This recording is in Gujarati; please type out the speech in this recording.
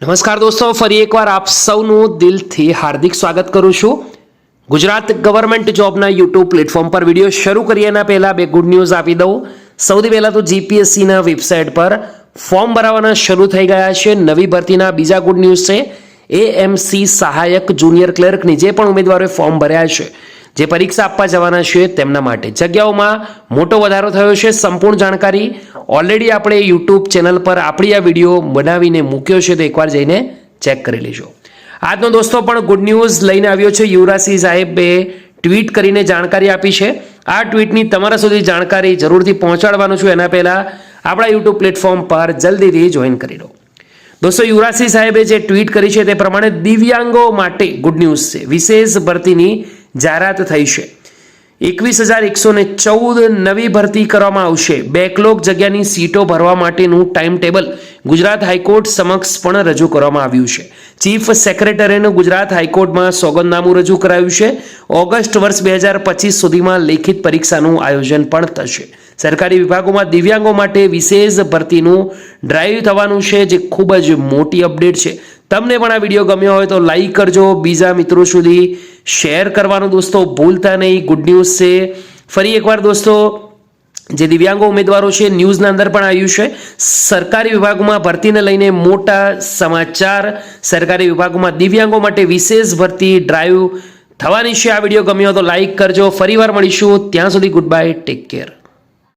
નમસ્કાર દોસ્તો, ફરી એકવાર આપ સૌનું દિલથી હાર્દિક સ્વાગત કરું છું. ગુજરાત ગવર્મેન્ટ જોબના યુટ્યુબ પ્લેટફોર્મ પર વીડિયો શરૂ કરીએ એના પહેલાં બે ગુડ ન્યૂઝ આપી દઉં. સૌથી પહેલાં તો જીપીએસસીના વેબસાઇટ પર ફોર્મ ભરાવાના શરૂ થઈ ગયા છે. નવી ભરતીના બીજા ગુડ ન્યૂઝ છે. એએમસી સહાયક જુનિયર ક્લર્કની જે પણ ઉમેદવારોએ ફોર્મ ભર્યા છે, જે પરીક્ષા આપવા જવાના છે તેમના માટે. જગ્યાઓમાં મોટો વધારો થયો છે. સંપૂર્ણ જાણકારી ઓલરેડી આપણે યુટ્યુબ ચેનલ પર આપણી આ વીડિયો બનાવીને મૂક્યો છે તો એકવાર જઈને ચેક કરી લેજો. આજનો દોસ્તો પણ ગુડ ન્યૂઝ લઈને આવ્યો છે. યુવરાજસિંહ સાહેબે ટ્વીટ કરીને જાણકારી આપી છે. આ ટ્વીટની તમારા સુધી જાણકારી જરૂરથી પહોંચાડવાનું છું. એના પહેલાં આપણા યુટ્યુબ પ્લેટફોર્મ પર જલ્દીથી જોઈન કરી લો. દોસ્તો યુવરાજસિંહ સાહેબે જે ટ્વીટ કરી છે તે પ્રમાણે દિવ્યાંગો માટે ગુડ ન્યૂઝ છે. વિશેષ ભરતીની જાહેરાત થઈ છે. એકવીસ હજાર એકસો ને ચૌદ નવી ભરતી કરવામાં આવશે. બેકલોગ જગ્યાની સીટો ભરવા માટેનું ટાઈમ ટેબલ ગુજરાત હાઈકોર્ટ સમક્ષ પણ રજૂ કરવામાં આવ્યું છે. ચીફ સેક્રેટરીનું ગુજરાત હાઈકોર્ટમાં સોગંદનામું રજૂ કરાયું છે. ઓગસ્ટ વર્ષ બે હજાર પચીસ સુધીમાં લેખિત પરીક્ષાનું આયોજન પણ થશે. સરકારી વિભાગોમાં દિવ્યાંગો માટે વિશેષ ભરતીનું ડ્રાઈવ થવાનું છે, જે ખૂબ જ મોટી અપડેટ છે. તમને પણ આ વીડિયો ગમ્યો હોય તો લાઈક કરજો. બીજા મિત્રો સુધી શેર કરવાનું દોસ્તો, ભૂલતા નહીં. ગુડ ન્યૂઝ છે. ફરી એકવાર દોસ્તો, જે દિવ્યાંગો ઉમેદવારો છે ન્યૂઝના અંદર પણ આવ્યું છે. સરકારી વિભાગોમાં ભરતીને લઈને મોટા સમાચાર. સરકારી વિભાગોમાં દિવ્યાંગો માટે વિશેષ ભરતી ડ્રાઈવ થવાની છે. આ વીડિયો ગમ્યો તો લાઈક કરજો. ફરીવાર મળીશું. ત્યાં સુધી ગુડ બાય ટેક કેર